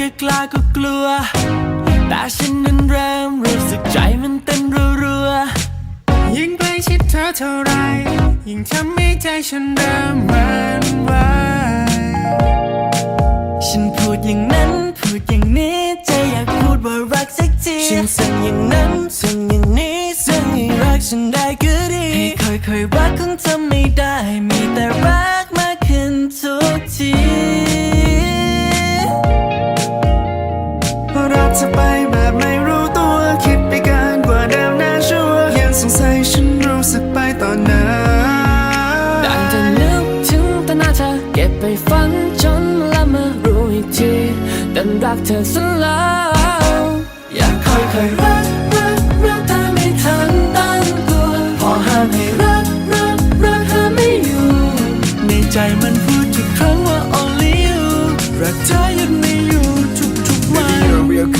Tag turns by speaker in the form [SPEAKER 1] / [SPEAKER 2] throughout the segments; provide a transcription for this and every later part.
[SPEAKER 1] กกล้าก็กลัว แต่ฉันนั้นเริ่มรู้สึกใจมันเต้นรัวๆ
[SPEAKER 2] ยิ่งใกล้ชิดเธอเท่าไร ยิ่งทำให้ใจฉันเริ่มวันไหว
[SPEAKER 1] ฉันพูดอย่างนั้นพูดอย่างนี้ใจอยากพูดว่ารักสักทีฉันสั่งอย่างนั้นสั่งอย่างนี้สั่งให้รักฉันได้ก็ดีให้ค่อยๆรักคงทำไม่ได้มีแต่รักมากขึ้นทุกที
[SPEAKER 2] รักเธอไปแบบไม่รู้ตัว คิดไปเกันกว่าเดิมน่าชัวร์ยังสงสัยฉันรู้สึกไปตอนนั้น
[SPEAKER 1] ดังจะนึกถึงแต่หน้าเธอเก็บไปฝันจนละเมารู้อีกทีดันรักเธอซะแล้ว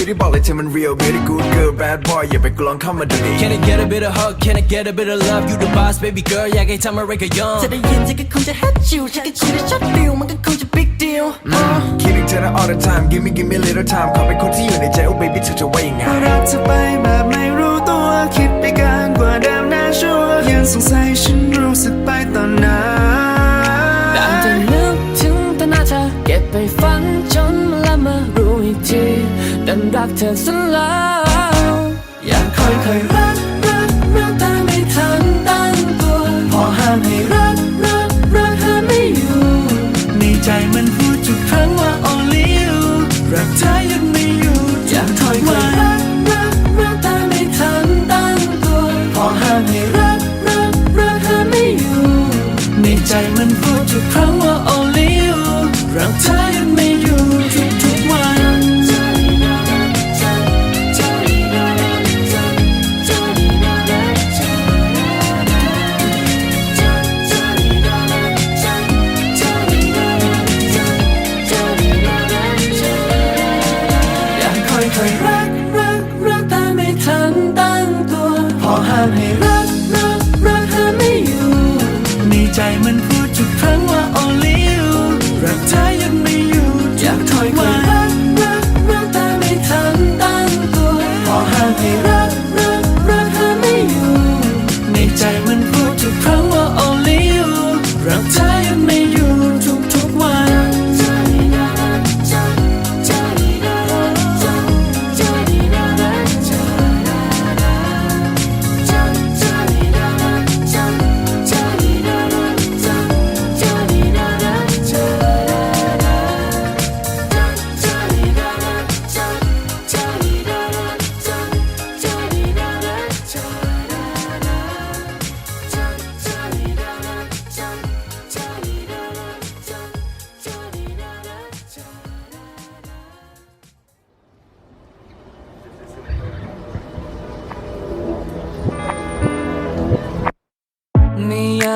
[SPEAKER 1] ที่
[SPEAKER 3] บอกเลยเธอมัน real very good girl bad boy อย่าไปกลองเข้ามาดูดิ
[SPEAKER 4] Can I get a bit of hug? Can I get a bit of love? You the boss, baby girl. อยากให้ทำอะไรก็ยอม
[SPEAKER 1] จะได้ยินฉันก็คงจะ hate you ฉันก็ชินได้ช็อตฟิลมันก็คงจะ big deal
[SPEAKER 3] คิดถึงเธอนะ all the time give me give me little time ขอเป็นคนที่อยู่ในใจ oh baby เธอจะว่ายังไง
[SPEAKER 2] รักเธอไปแบบไม่รู้ตัวคิดไปเกันกว่า รัก
[SPEAKER 1] เธอซะแล้วอยากค่อยรักรักรักแต่ไม่ทันตั้งตัวพอห้ามให้รักรักรักเธอไม่อยู่ ในใจมันพูดทุกครั้งว่า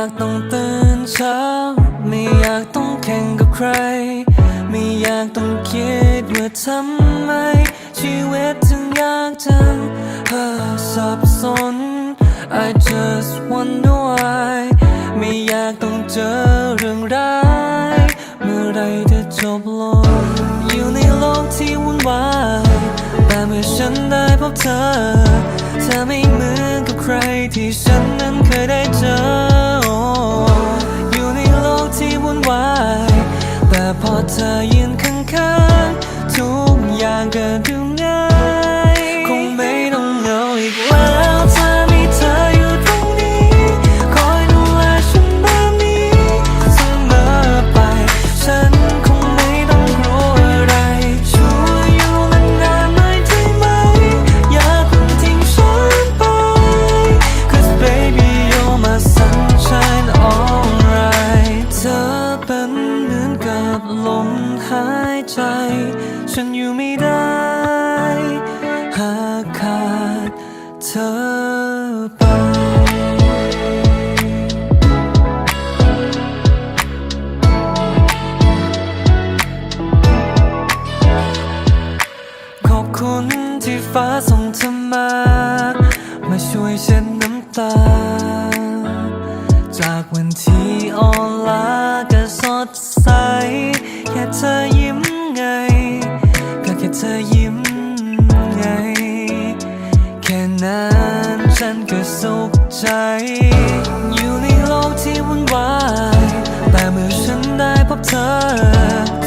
[SPEAKER 1] ากต้องตื่นเช้า ไม่อยากต้องแข่งกับใคร ไม่อยากต้องคิดว่าทำไม ชีวิตถึงยากจังเฮ้อสับสน I just wonder why ไม่อยากต้องเจอเรื่องร้าย เมื่อไรจะจบลง อยู่ในโลกที่วุ่นวายแต่เมื่อฉันได้พบเธอ เธอไม่เหมือนกับใครที่ฉันนั้นเคยได้เจอ พอเธอยืนข้างๆทุกอย่างก็ดู คุณที่ฟ้าส่งเธอมา มาช่วยเช็ดน้ำตา จากวันที่อ่อนล้าก็สดใส แค่เธอยิ้มไง ก็แค่เธอยิ้มไง แค่นั้นฉันก็สุขใจ อยู่ในโลกที่วุ่นวาย แต่เมื่อฉันได้พบเธอ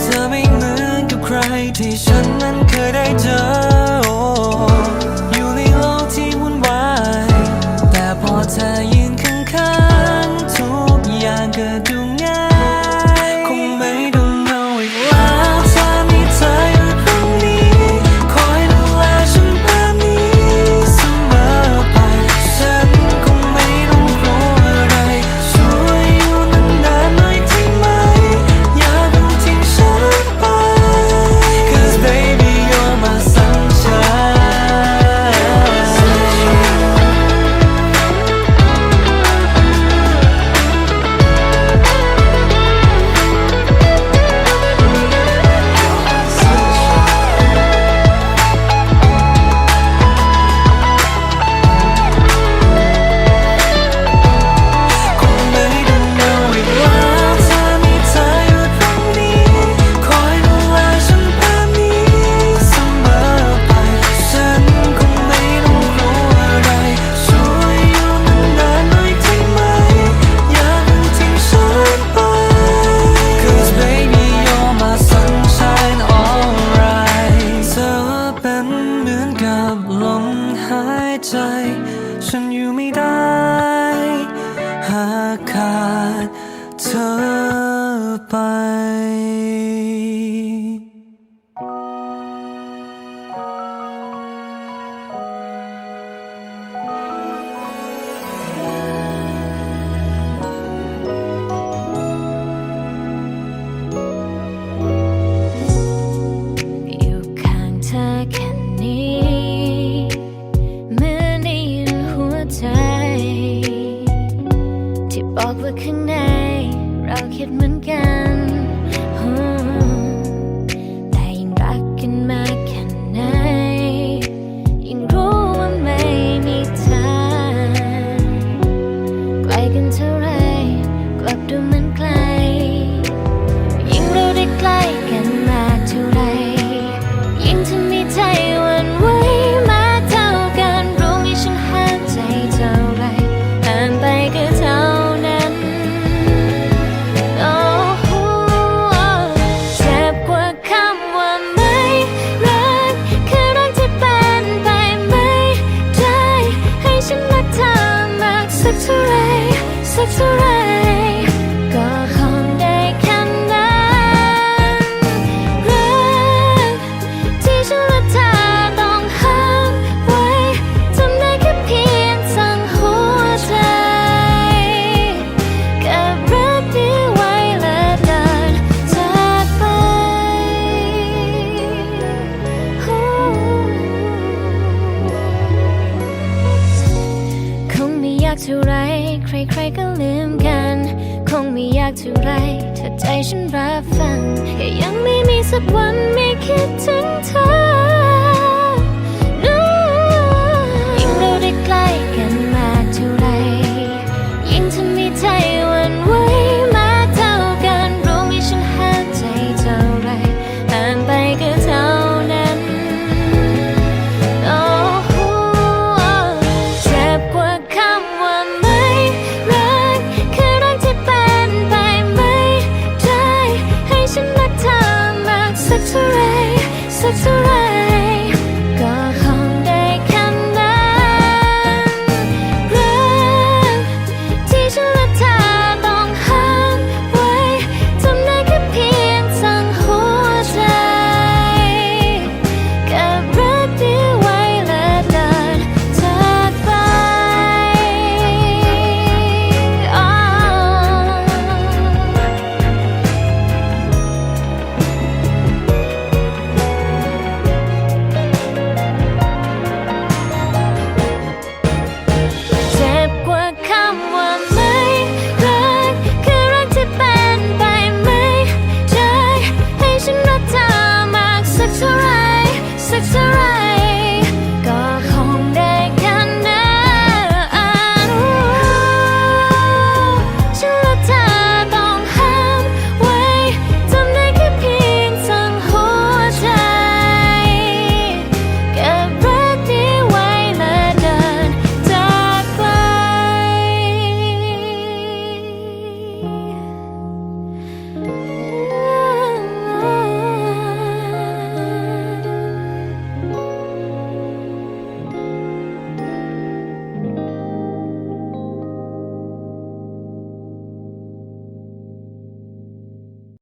[SPEAKER 1] ที่ฉัน
[SPEAKER 5] นั้นเคยได้เจอ อยู่ในโลกที่วุ่นวาย แต่พอเธอยืนข้างๆทุกอย่างก็ดู were connected. ใจฉันรับฟังแค่ยังไม่มีสักวันไม่คิดถึงเธอ